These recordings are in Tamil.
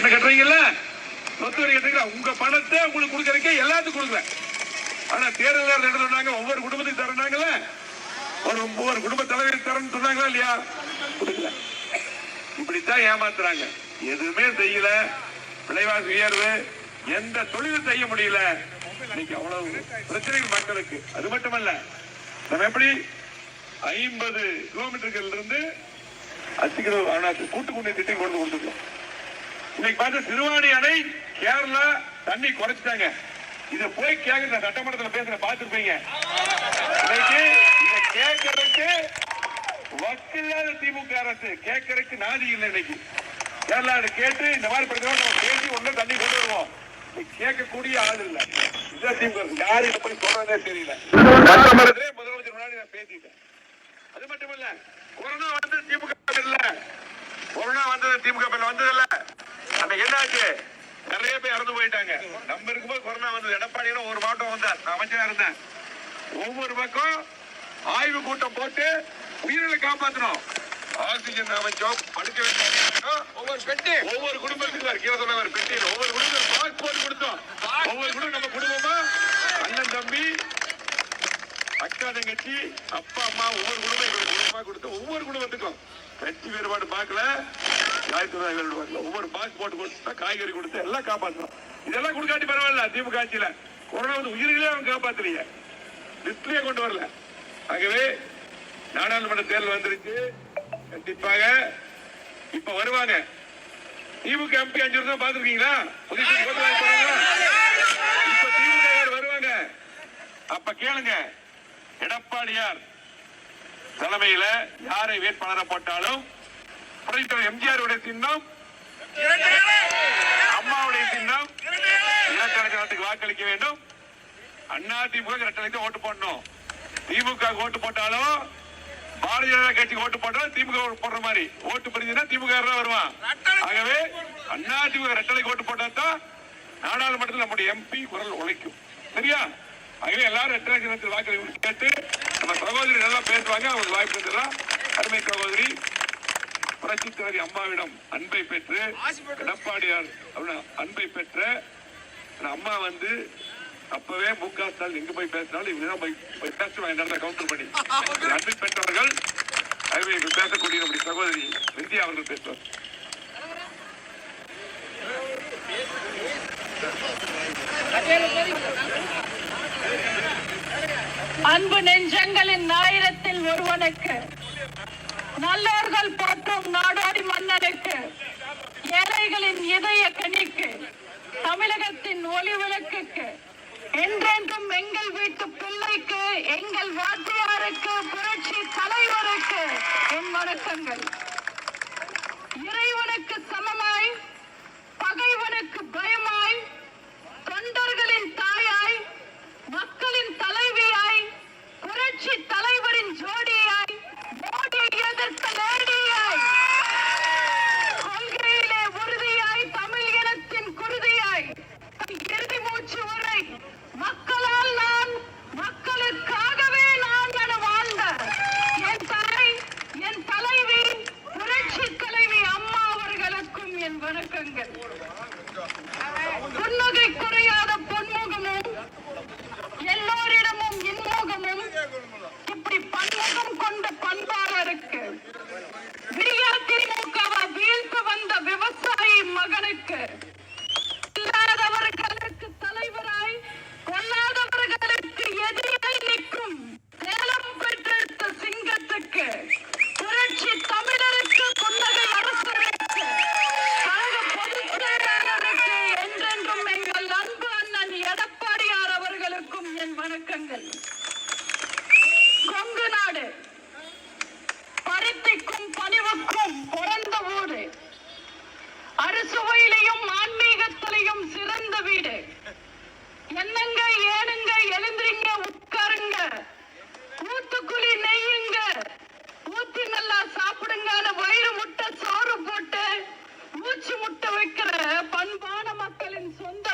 கட்ட கட்டுறீங்கல்ல? சொத்து வரி கட்டுறீங்களா? உங்க பணத்தை உங்களுக்கு கொடுக்கறக்கே எல்லாத்துக்கும் கொடுக்குறேன். ஆனா தேர்தல் என்ன சொன்னாங்க? ஒவ்வொரு குடும்பத்துக்கு தரனாங்கல்ல ஒரு ஒவ்வொரு குடும்ப தலைவருக்கு தரேன்னு சொன்னாங்களா இல்லையா? கொடுக்கல. இப்படித்தான் ஏமாத்துறாங்க. எதுவுமே செய்யல. விலைவாசி உயர்வு. எந்த தொழிலும் செய்ய முடியல. இன்னைக்கு அவ்வளவு பிரச்சனைகள் மக்களுக்கு. அது மட்டுமல்ல நம்ம எப்படி ஐம்பது கிலோமீட்டர்கள் இருந்து அச்சு கிலோ கூட்டு குடிநீர் திட்டம் கொண்டு கொடுத்துருக்கோம். இன்னைக்கு பார்த்து சிறுவாணி அணை கேரளா தண்ணி குறைச்சிட்டாங்க. இத போய் நான் சட்டமன்றத்தில் பேசுற பார்த்துருப்பீங்க. இன்னைக்கு இதை கேட்கறதுக்கு வக்கில்லாத திமுக அரசு கேட்கறதுக்கு நாதி இல்லை இன்னைக்கு. கேரளா கேட்டு இந்த மாதிரி பிரச்சனை நம்ம பேசி ஒண்ணும் தண்ணி கொண்டு வருவோம். கேட்கக்கூடிய ஆள் இல்ல. அரசு யாரு இதை போய் சொல்றதே தெரியல. முதலமைச்சர் முன்னாடி நான் பேசிட்டேன். அது மட்டும் இல்ல கொரோனா வந்து திமுக இல்ல. கொரோனா வந்தது திமுக வந்தது இல்ல. அந்த என்னாச்சு? நிறைய பேர் இறந்து போயிட்டாங்க. நம்ம இருக்கும்போது கொரோனா வந்தது. எடப்பாடியில ஒரு மாவட்டம் வந்தார். நான் அமைச்சரா இருந்தேன். ஒவ்வொரு பக்கம் ஆய்வு கூட்டம் போட்டு உயிர்களை காப்பாத்தணும். ஆக்சிஜன் அமைச்சோம். படுக்க வேண்டிய ஒவ்வொரு பெட்டி. ஒவ்வொரு குடும்பத்துக்கு கீழே சொன்ன ஒரு பெட்டி ஒவ்வொரு குடும்பம் பாஸ்போர்ட் கொடுத்தோம். ஒவ்வொரு குடும்பம் நம்ம குடும்பமா? அண்ணன் தம்பி அக்கா தங்கச்சி அப்பா அம்மா ஒவ்வொரு குடும்பம் எங்களுக்கு குடும்பமா கொடுத்து ஒவ்வொரு குடும்பத்துக்கும் கட்சி வேறுபாடு பார்க்கல. காய்கறி வேறுபாடு ஒவ்வொரு பாக்ஸ் போட்டு கொடுத்தா காய்கறி கொடுத்து எல்லாம் காப்பாற்றணும் இதெல்லாம் கொடுக்காட்டி பரவாயில்ல திமுக ஆட்சியில. கொரோனா வந்து உயிர்களே அவங்க காப்பாத்தலையே. லிஸ்ட்லயே கொண்டு வரல. ஆகவே நாடாளுமன்ற தேர்தல் வந்துருச்சு. கண்டிப்பாக இப்ப வருவாங்க. திமுக எம்பி அஞ்சு வருஷம் பாத்துருக்கீங்களா போறாங்களா? இப்ப திமுக வருவாங்க. அப்ப கேளுங்க. எடப்பாடியார் தலைமையில யாரை வேட்பாளரை போட்டாலும் எம்ஜிஆருடைய சின்னம் அம்மாவுடைய சின்னம் இலக்கணத்துக்கு வாக்களிக்க வேண்டும். அண்ணா திமுக ரெட்டலைக்கு ஓட்டு போடணும். திமுக ஓட்டு போட்டாலும் பாரதிய ஜனதா கட்சி ஓட்டு போட்டாலும் திமுக போடுற மாதிரி. ஓட்டு பிரிஞ்சுன்னா திமுக வருவான். ஆகவே அண்ணா திமுக ரெட்டலைக்கு ஓட்டு போட்டா தான் நாடாளுமன்றத்தில் நம்முடைய எம்பி குரல் உழைக்கும். சரியா? ஆகவே எல்லாரும் ரெட்டலை சின்னத்தில் கேட்டு நம்ம சகோதரி நல்லா பேசுவாங்க அவங்களுக்கு வாய்ப்பு தந்துடலாம் அருமை சகோதரி. புரட்சி தலைவி அம்மாவிடம் அன்பை பெற்று எடப்பாடியார் அப்படின்னா அன்பை பெற்ற அம்மா வந்து அப்பவே மு க ஸ்டாலின் எங்க போய் பேசினாலும் இவங்க தான் போய் போய் பேசுவாங்க இந்த கவுண்டர் பண்ணி அன்பை பெற்றவர்கள் ஆகவே பேசக்கூடிய நம்முடைய சகோதரி விந்தியா அவர்கள் பேசுவார். அன்பு நெஞ்சங்களின் ஞாயிறத்தில் ஒருவனுக்கு நல்லோர்கள் போற்றும் நாடோடி மன்னனுக்கு ஏழைகளின் இதய கணிக்கு தமிழகத்தின் ஒளி விளக்குக்கு என்றென்றும் எங்கள் வீட்டு பிள்ளைக்கு எங்கள் வாத்தியாருக்கு புரட்சி தலைவருக்கு என் வணக்கங்கள்.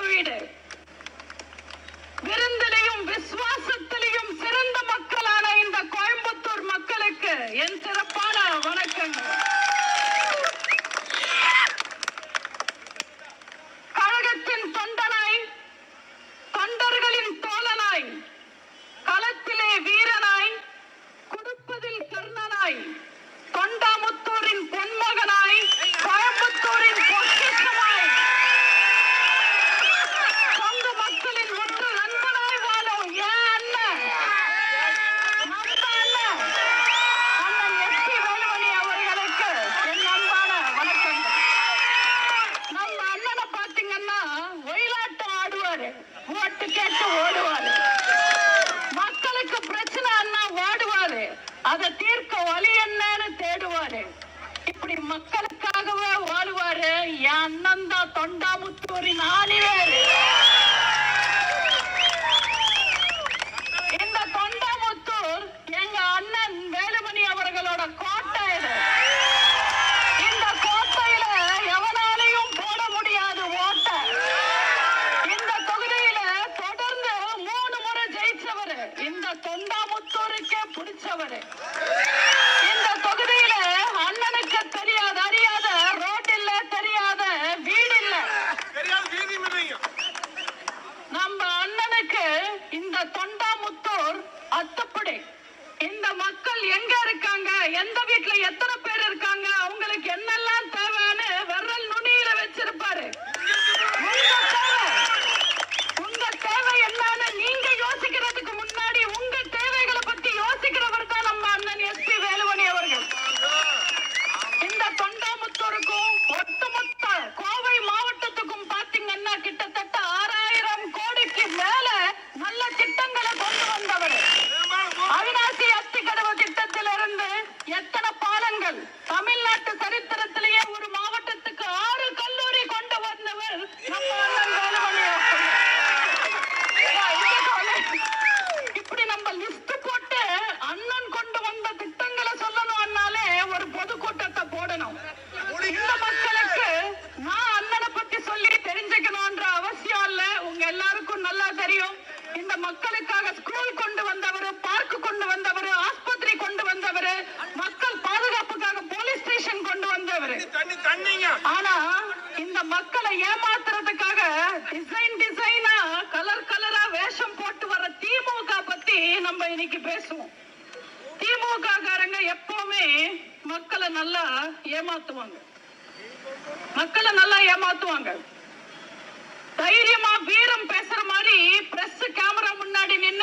reader.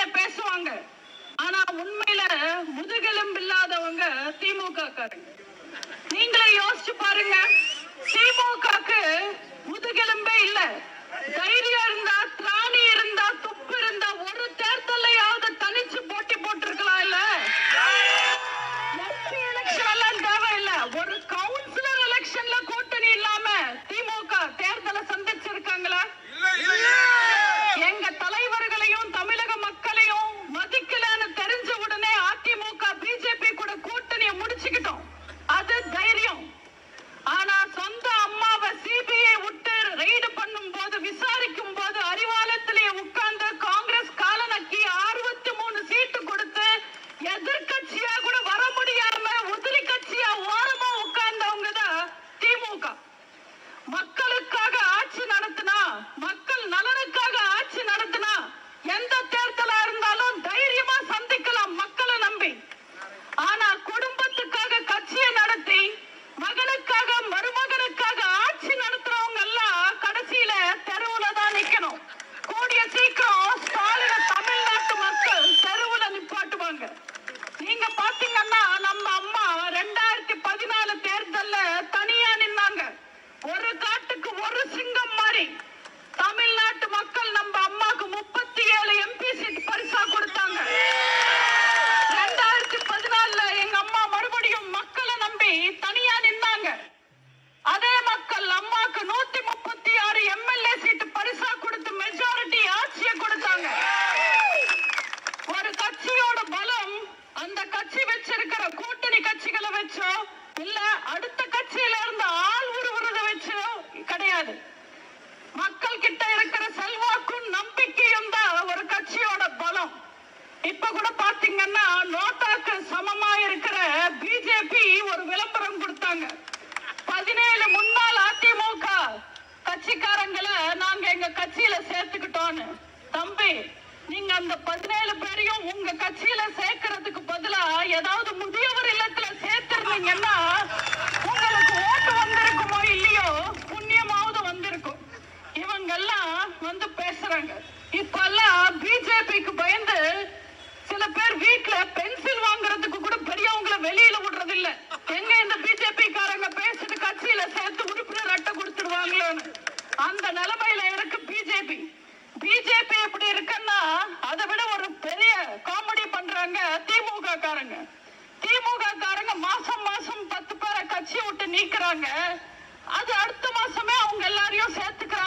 வாயில பேசுவாங்க. ஆனா உண்மையில முதுகெலும்பு இல்லாதவங்க திமுக நீங்களே யோசிச்சு பாருங்க. திமுகக்கு முதுகெலும்பே இல்ல. தைரியம் இருந்தா திராணி இருந்தா துப்பு இருந்தா ஒரு தேர்தலையாவது தனிச்சு போட்டி போட்டிருக்கலாம் இருக்கிற கூட்டணி கட்சிகளை வச்சோ இல்ல அடுத்த கட்சியில இருந்து ஆள் உருவுறத வச்சோ கிடையாது. மக்கள் கிட்ட இருக்கிற செல்வாக்கும் நம்பிக்கையும் தான் ஒரு கட்சியோட பலம். இப்ப கூட பாத்தீங்கன்னா நோட்டாக்கு சமமா இருக்கிற பிஜேபி ஒரு விளம்பரம் கொடுத்தாங்க. பதினேழு முன்னாள் அதிமுக கட்சிக்காரங்களை நாங்க எங்க கட்சியில சேர்த்துக்கிட்டோம்னு. தம்பி நீங்க அந்த பதினேழு பேரையும் உங்க கட்சியில சேர்க்கறதுக்கு பதிலா ஏதாவது முதியவர் இல்லத்துல சேர்த்துருந்தீங்கன்னா உங்களுக்கு ஓட்டு வந்திருக்குமோ இல்லையோ புண்ணியமாவது வந்திருக்கும். இவங்கெல்லாம் வந்து பேசுறாங்க. இப்ப எல்லாம் பிஜேபிக்கு பயந்து சில பேர் வீட்டுல பென்சில் வாங்குறதுக்கு கூட பெரியவங்கள வெளியில விடுறது இல்ல எங்க இந்த பிஜேபி காரங்க பேசிட்டு கட்சியில சேர்த்து உறுப்பினர் அட்டை கொடுத்துருவாங்களோன்னு? அந்த நிலைமையில இருக்கு பிஜேபி. பிஜேபி இப்படி இருக்குன்னா அதை விட ஒரு பெரிய காமெடி பண்றாங்க திமுக காரங்க திமுக காரங்க மாசம் மாசம் பத்து பேரை கட்சி விட்டு நீக்கிறாங்க. அது அடுத்த மாசமே அவங்க எல்லாரையும் சேர்த்துக்கிறாங்க.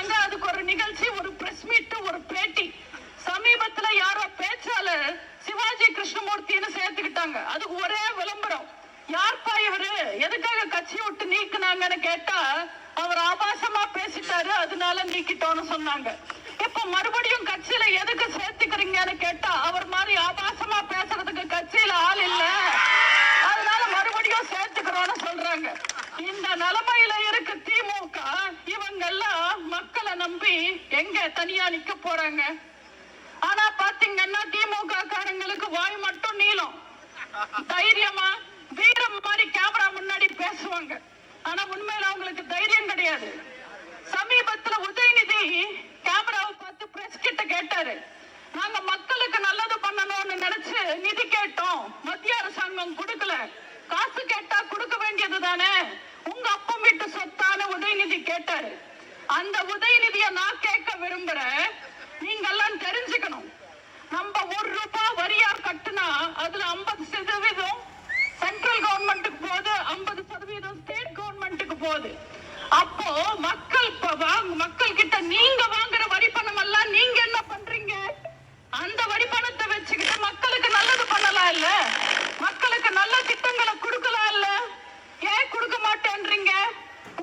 வாய் மட்டும் நீளம். தைரியமா வீரம் மாதிரி கேமரா முன்னாடி பேசுவாங்க. ஆனா உண்மையில அவங்களுக்கு தைரியம் கிடையாது. சமீபத்துல உதயநிதி கேமராவை பார்த்து பிரஸ் கிட்ட கேட்டாரு. நாங்க மக்களுக்கு நல்லது பண்ணணும்னு நினைச்சு நிதி கேட்டோம். மத்திய அரசாங்கம் கொடுக்கல. காசு கேட்டா கொடுக்க வேண்டியது தானே? உங்க அப்பம் வீட்டு சொத்தான உதயநிதி கேட்டாரு. அந்த உதயநிதியை நான் கேட்க விரும்புறேன். நீங்க எல்லாம் தெரிஞ்சுக்கணும். நம்ம ஒரு ரூபாய் வரியா கட்டுனா அதுல ஐம்பது சதவீதம் சென்ட்ரல் கவர்மெண்ட்டுக்கு போகுது ஐம்பது சதவீதம் ஸ்டேட் கவர்மெண்ட்டுக்கு போகுது. அப்போ மக்கள் மக்கள் கிட்ட நீங்க வாங்குற வரி பணம் எல்லாம் நீங்க என்ன பண்றீங்க? அந்த வரி பணத்தை வச்சுக்கிட்டு மக்களுக்கு நல்லது பண்ணலாம் இல்ல? மக்களுக்கு நல்ல திட்டங்களை கொடுக்கலாம் இல்ல? ஏன் கொடுக்க மாட்டேன்றீங்க?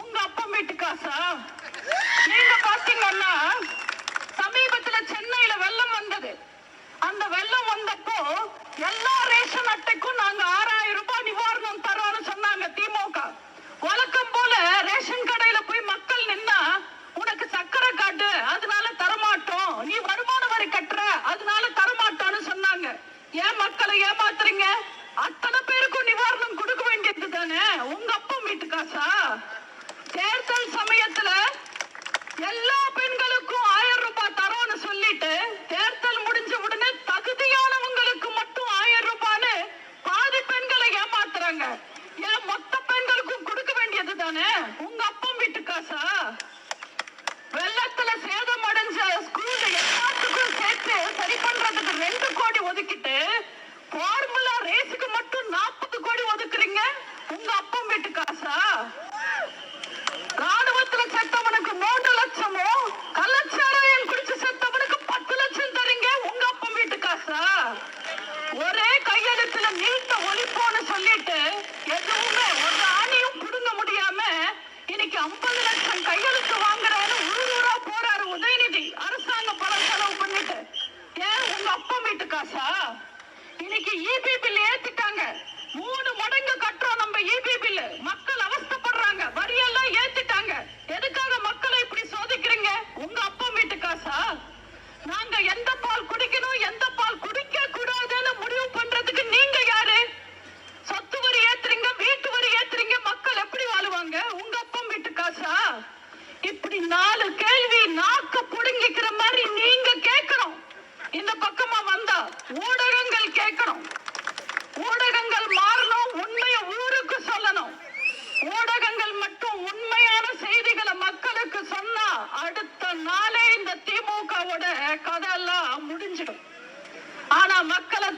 உங்க அப்பா வீட்டு காசா நீங்க பாத்தீங்கன்னா சமீபத்துல சென்னையில வெள்ளம் வந்தது. அந்த வெள்ளம் வந்தப்போ எல்லா ரேஷன் அட்டைக்கும் நாங்க ஆறாயிரம் ரூபாய் நிவாரணம் தரோம்னு சொன்னாங்க திமுக. வழக்கம் போல ரேஷன் கடையில போய் மக்கள் நின்னா உனக்கு சக்கரை காட்டு அதனால தரமாட்டோம். நீ வருமான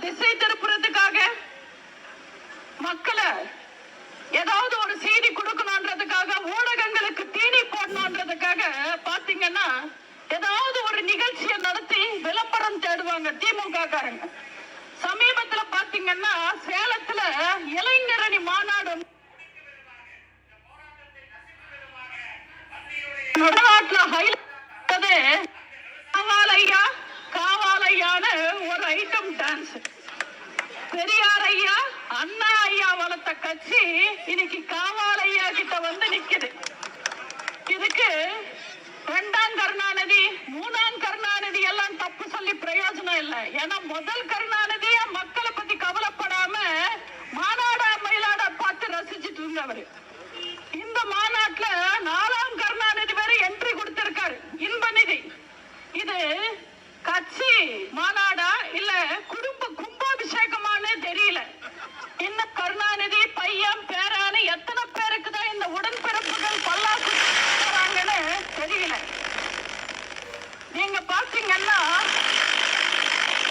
திசை திருப்புறதுக்காக மக்களை ஏதாவது ஒரு செய்தி கொடுக்கணுன்றதுக்காக ஊடகங்களுக்கு தீனி போடணுன்றதுக்காக பாத்தீங்கன்னா ஏதாவது ஒரு நிகழ்ச்சியை நடத்தி விளம்பரம் தேடுவாங்க திமுக காரங்க சமீபத்துல பாத்தீங்கன்னா சேலத்துல இளைஞரணி மாநாடு நடுநாட்டுல ஹைலைட் ஐயா காவாலையான்னு ஒரு ஐட்டம் டான்ஸ் பெரியார் ஐயா அண்ணா ஐயா வளர்த்த கட்சி இன்னைக்கு காவால் ஐயா கிட்ட வந்து நிக்குது. இதுக்கு ரெண்டாம் கருணாநிதி மூணாம் கருணாநிதி எல்லாம் தப்பு சொல்லி பிரயோஜனம் இல்லை. ஏன்னா முதல் கருணாநிதி எல்லாம்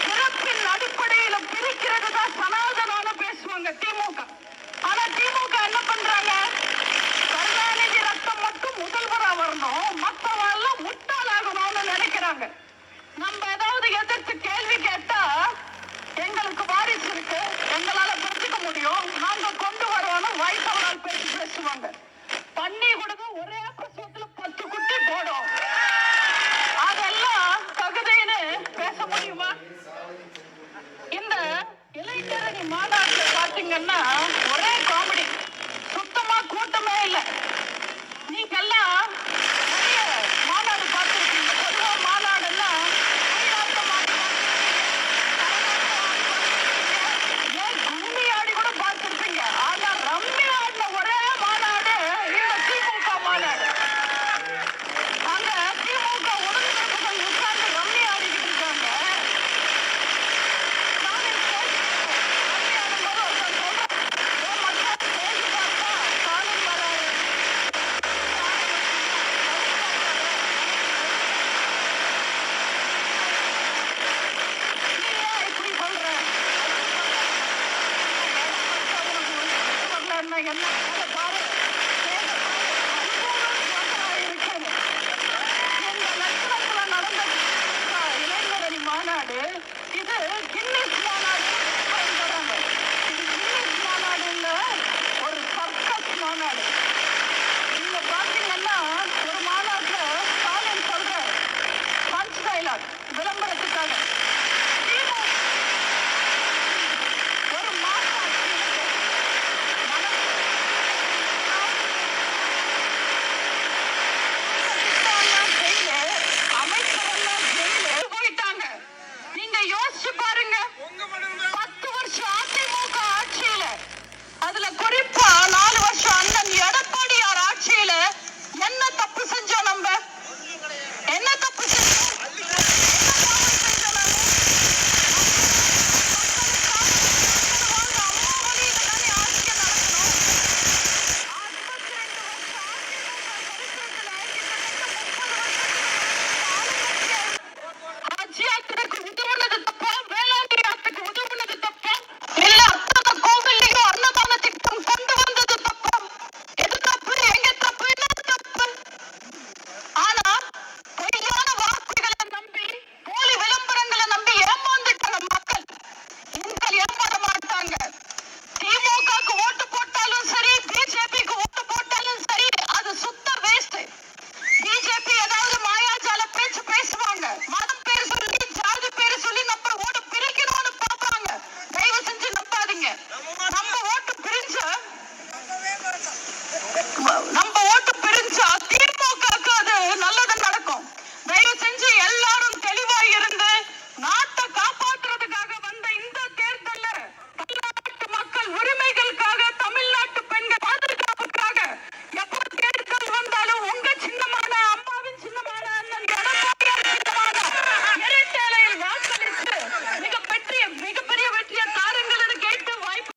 பிறப்பின் அடிப்படையில பிரிக்கிறது தான் சனாதனான பேசுவாங்க திமுக. சொன்னா ஒரே காமெடி சுத்தமா கூட்டமே இல்லை.